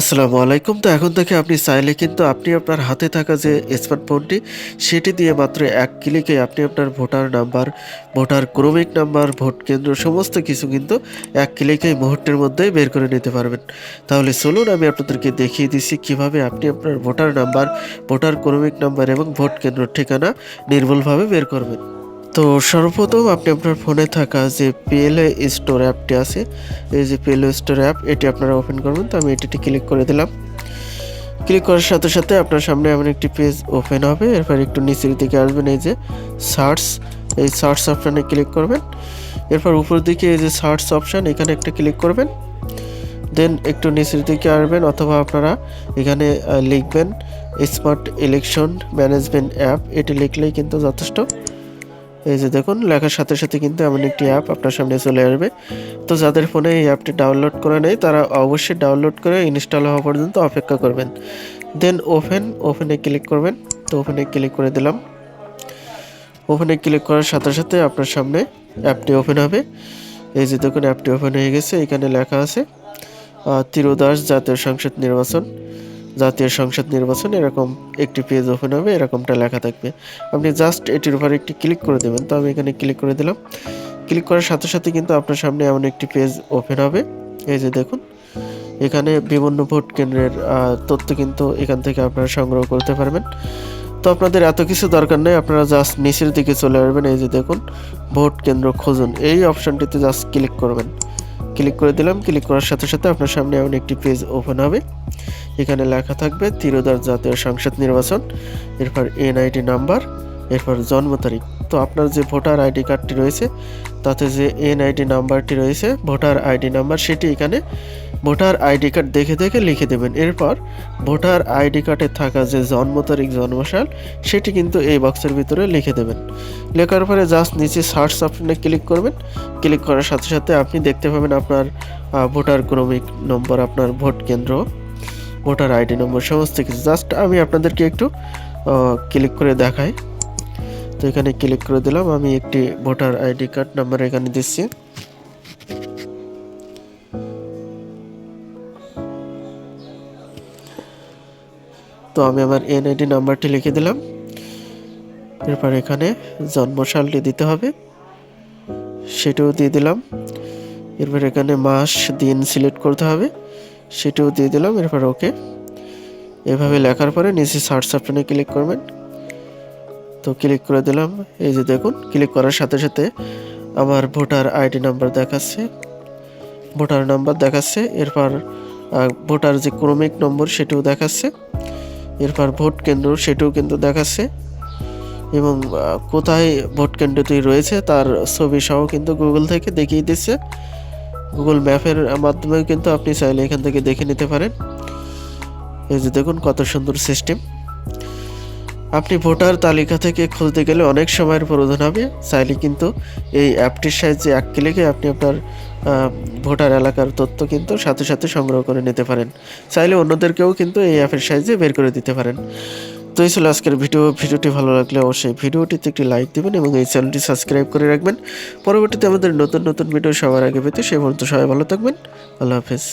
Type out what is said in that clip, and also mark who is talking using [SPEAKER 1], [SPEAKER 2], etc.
[SPEAKER 1] আসসালামু আলাইকুম। তো এখন থেকে আপনি চাইলে কিন্তু আপনি আপনার হাতে থাকা যে স্মার্টফোনটি সেটি দিয়ে মাত্র এক ক্লিকে আপনি আপনার ভোটার নাম্বার, ভোটার ক্রমিক নাম্বার, ভোট কেন্দ্র সমস্ত কিছু কিন্তু এক ক্লিকেই মুহূর্তের মধ্যেই বের করে নিতে পারবেন। তাহলে চলুন, আমি আপনাদেরকে দেখিয়ে দিচ্ছি কীভাবে আপনি আপনার ভোটার নাম্বার, ভোটার ক্রমিক নাম্বার এবং ভোট কেন্দ্রের ঠিকানা নির্ভুলভাবে বের করবেন। তো সর্বপ্রথম আপনি আপনার ফোনে থাকা যে পিএলএ স্টোর অ্যাপটি আছে, এই যে পিএলএ স্টোর অ্যাপ এটি আপনারা ওপেন করবেন। তো আমি এটিতে ক্লিক করে দিলাম। ক্লিক করার সাথে সাথে আপনার সামনে এমন একটি পেজ ওপেন হবে। এরপর একটু নিচের দিকে আসবেন, এই যে সার্চ এই সার্চ অপশানে ক্লিক করবেন। এরপর উপর দিকে এই যে সার্চ অপশান এখানে একটা ক্লিক করবেন। দেন একটু নিচের দিকে আসবেন, অথবা আপনারা এখানে লিখবেন স্মার্ট ইলেকশন ম্যানেজমেন্ট অ্যাপ এটি লিখলেই কিন্তু যথেষ্ট। এই যে দেখুন, লেখার সাথে সাথে কিন্তু এমন একটি অ্যাপ আপনার সামনে চলে আসবে। তো যাদের ফোনে এই অ্যাপটি ডাউনলোড করা নেই, তারা অবশ্যই ডাউনলোড করে ইনস্টল হওয়া পর্যন্ত অপেক্ষা করবেন। দেন ওপেন ওপেনে ক্লিক করবেন। তো ওপেনে ক্লিক করে দিলাম। ওপেনে ক্লিক করার সাথে সাথে আপনার সামনে অ্যাপটি ওপেন হবে। এই যে দেখুন অ্যাপটি ওপেন হয়ে গেছে, এখানে লেখা আছে তিরোদাস জাতীয় সংসদ নির্বাচন। জাতীয় সংসদ নির্বাচন, এরকম একটি পেজ ওপেন হবে, এরকমটা লেখা থাকবে। আপনি জাস্ট এটির উপর একটি ক্লিক করে দেবেন। তো আমি এখানে ক্লিক করে দিলাম। ক্লিক করার সাথে সাথে কিন্তু আপনার সামনে এমন একটি পেজ ওপেন হবে। এই যে দেখুন, এখানে বিভিন্ন ভোট কেন্দ্রের তথ্য কিন্তু এখান থেকে আপনারা সংগ্রহ করতে পারবেন। তো আপনাদের এত কিছু দরকার নেই, আপনারা জাস্ট নিচের দিকে চলে আসবেন, এই যে দেখুন, ভোট কেন্দ্র খুঁজুন। এই অপশনটিতে জাস্ট ক্লিক করবেন। ক্লিক করে দিলাম ক্লিক করার সাথে সাথে আপনার সামনে এমন একটি পেজ ওপেন হবে। এখানে লেখা থাকবে, তিরোদার জাতীয় সংসদ নির্বাচন, এরপর এনআইডি নাম্বার এরপর জন্ম তারিখ। তো আপনার যে ভোটার আইডি কার্ডটি রয়েছে, তাতে যে এনআইডি নাম্বারটি রয়েছে, ভোটার আইডি নাম্বার সেটি এখানে ভোটার আইডি কার্ড দেখে দেখে লিখে দেবেন। এরপর ভোটার আইডি কার্ডে থাকা যে জন্ম তারিখ, জন্মসাল, সেটি কিন্তু এই বক্সের ভিতরে লিখে দেবেন। লেখার পরে জাস্ট নিচে সার্চ অপশনে ক্লিক করবেন। ক্লিক করার সাথে সাথে আপনি দেখতে পাবেন আপনার ভোটার ক্রমিক নম্বর, আপনার ভোট কেন্দ্র, ভোটার আইডি নম্বর, সমস্ত কিছু। জাস্ট আমি আপনাদেরকে একটু ক্লিক করে দেখাই। তো এখানে ক্লিক করে দিলাম। আমি একটি ভোটার আইডি কার্ড নাম্বার এখানে দিচ্ছি। তো আমি আমার এনআইডি নাম্বারটি লিখে দিলাম। এরপর এখানে জন্মসালটি দিতে হবে। সেটাও দিয়ে দিলাম। এরপর এখানে মাস, দিন সিলেক্ট করতে হবে। সেটাও দিয়ে দিলাম। এরপর ওকে। এভাবে লেখার পরে নিচে সার্চ অপশনে ক্লিক করবেন। তো ক্লিক করে দিলাম। এই যে দেখুন, ক্লিক করার সাথে সাথে আমার ভোটার আইডি নাম্বার দেখাচ্ছে। ভোটার নাম্বার দেখাচ্ছে। এরপর ভোটার যে ক্রমিক নম্বর, সেটিও দেখাচ্ছে। এরপর ভোট কেন্দ্র, সেটাও কিন্তু দেখাচ্ছে। এবং কোথায় ভোট কেন্দ্রটি রয়েছে, তার ছবি সহ কিন্তু গুগল থেকে দেখিয়ে দিচ্ছে। গুগল ম্যাপের মাধ্যমেও কিন্তু আপনি চাইলে এখান থেকে দেখে নিতে পারেন। এই যে দেখুন, কত সুন্দর সিস্টেম আপনি ভোটার তালিকা থেকে খুলতে গেলে অনেক সময়ের প্রয়োজন হবে। চাইলে কিন্তু এই অ্যাপটির সাহায্যে এক ক্লিকে আপনি আপনার ভোটার এলাকার তথ্য কিন্তু সাথে সাথে সংগ্রহ করে নিতে পারেন। চাইলে অন্যদেরকেও কিন্তু এই অ্যাপের সাহায্যে বের করে দিতে পারেন। তো এই ছিল আজকের ভিডিও। ভিডিওটি ভালো লাগলে অবশ্যই ভিডিওটিতে একটি লাইক দেবেন এবং এই চ্যানেলটি সাবস্ক্রাইব করে রাখবেন। পরবর্তীতে আমাদের নতুন নতুন ভিডিও সবার আগে পেতে সে পর্যন্ত সবাই ভালো থাকবেন। আল্লাহ হাফেজ।